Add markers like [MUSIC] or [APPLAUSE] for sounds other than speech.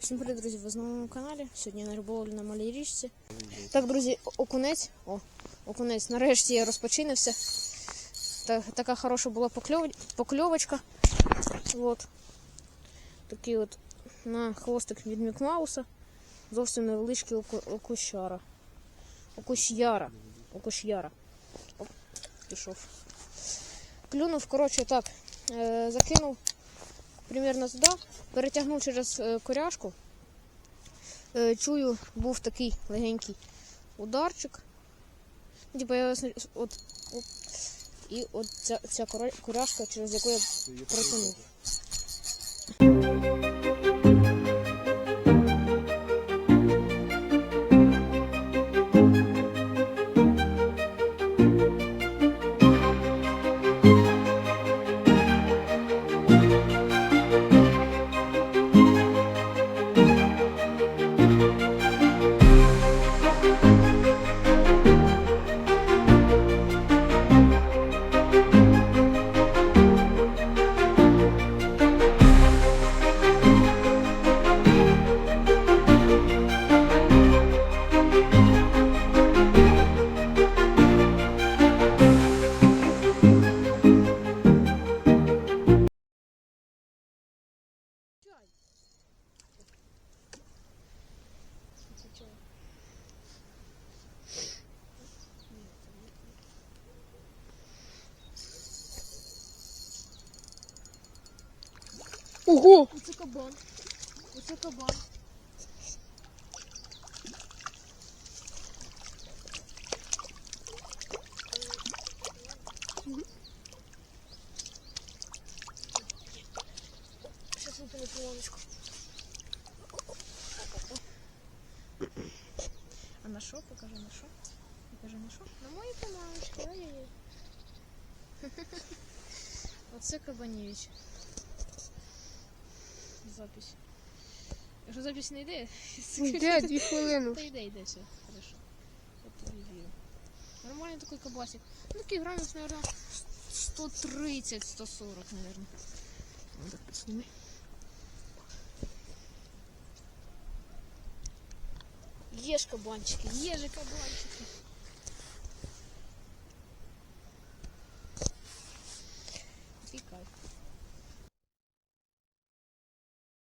Всім привіт, друзі! Ви на моєму каналі. Сьогодні я на риболовлі на малій річці. Так, друзі, окунець. О, окунець. Нарешті я розпочинився. Так, така хороша була покльов... покльовочка. От. Такий от на хвостик від Мікмауса. Зовсім невеличкий оку... окущара. Окущяра. Окущяра. Оп, пішов. Клюнув, коротше, так. Е, закинув примерно сюди, перетягнув через е, коряшку. Е, чую, був такий легенький ударчик. Ну, Типа я от, от, і от ця, ця коряшка, через яку я протягнув. Ого! Оце кабан. Оце кабан. Сейчас вытяну полоночку. А на що? Покажи на що? Покажи на що? На мої полоночки. Ой-ой-ой. Оце Кабанівич. Запись. Якщо запись не йде, [LAUGHS] Йде дві хвилини. то йде, йде все. Хорошо. От тобі вірю. Нормальний такий кабасик. Ну такий грамів, наверное, 130-140, наверное. Ну, так підсніми. Є ж кабанчики, є же кабанчики. Кайф.